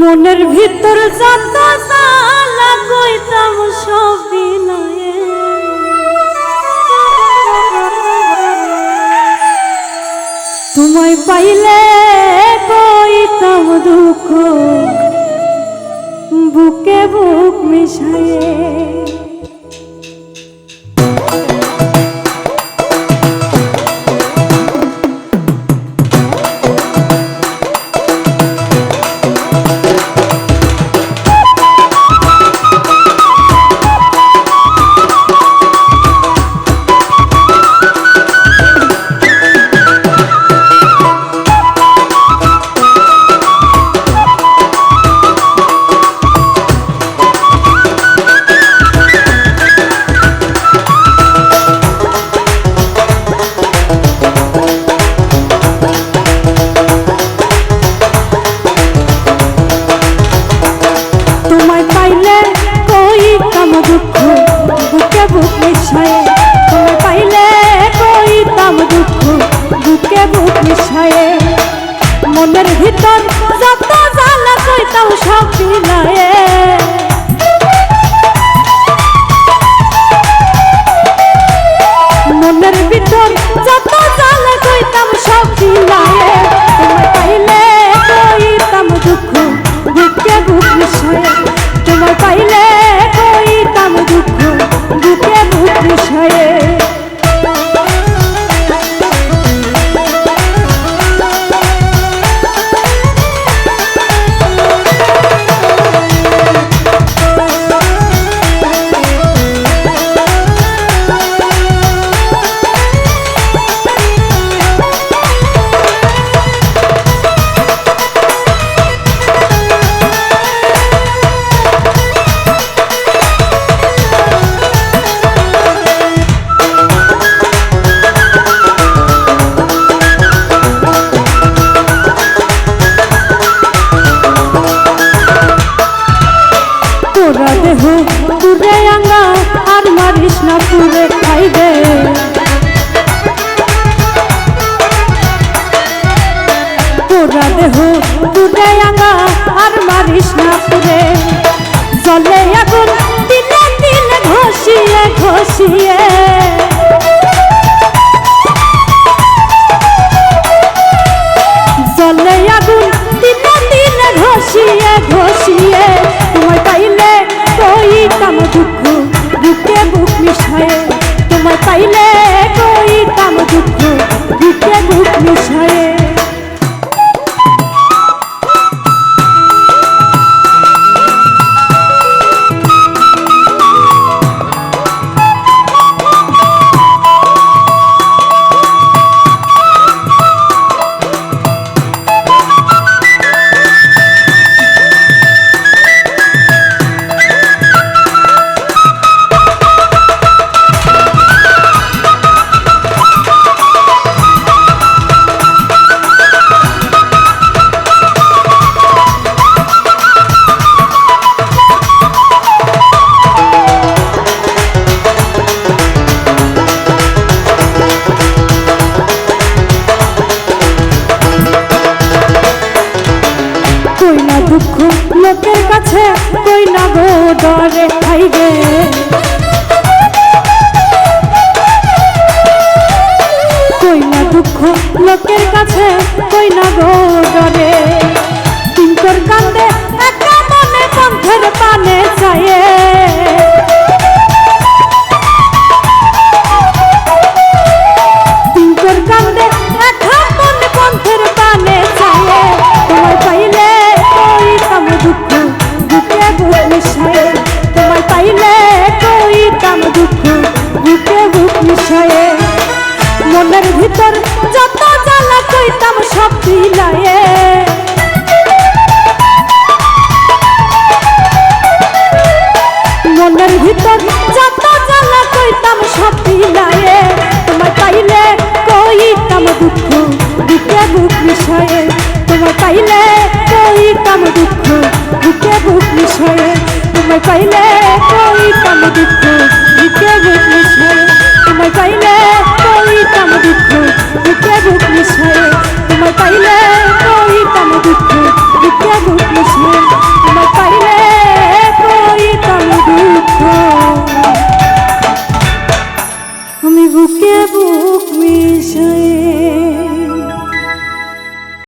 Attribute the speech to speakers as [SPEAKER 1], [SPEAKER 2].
[SPEAKER 1] মনের ভিতর যত জ্বালা কইতাম সবই নয়ে। তোমায় পাইলে কইতাম দুঃখ বুকে বুক মিশায়ে বিলায়ে তোরা দেহ পুরে আঙ্গা, আর মারিস না পুরে খাইবে তোরা দেহ পুরে আঙ্গা, আর মারিস না পুরে জলে আগুন দিনে দিনে ঘষিয়ে ঘষিয়ে কই না গো ডরে খাইবে কই না দুঃখ লোকের কাছে, কই না গো কান্দে একা মনে পন্থের পানে চায়ে মনের ভিতর যত জ্বালা কইতাম সব বিলায়ে তোমায় পাইলে কইতাম দুঃখ, বুকে বুক মিশায়ে। তোমায় পাইলে কইতাম দুঃখ, বুকে বুক মিশায়ে। তোমায় পাইলে কইতাম দুঃখ, বুকে বুক মিশায়ে। তোমায় পাইলে কইতাম দুঃখ, বুকে বুক মিশায়ে। তোমায় পাইলে কইতাম দুঃখ, বুকে বুক মিশায়ে। বুঝে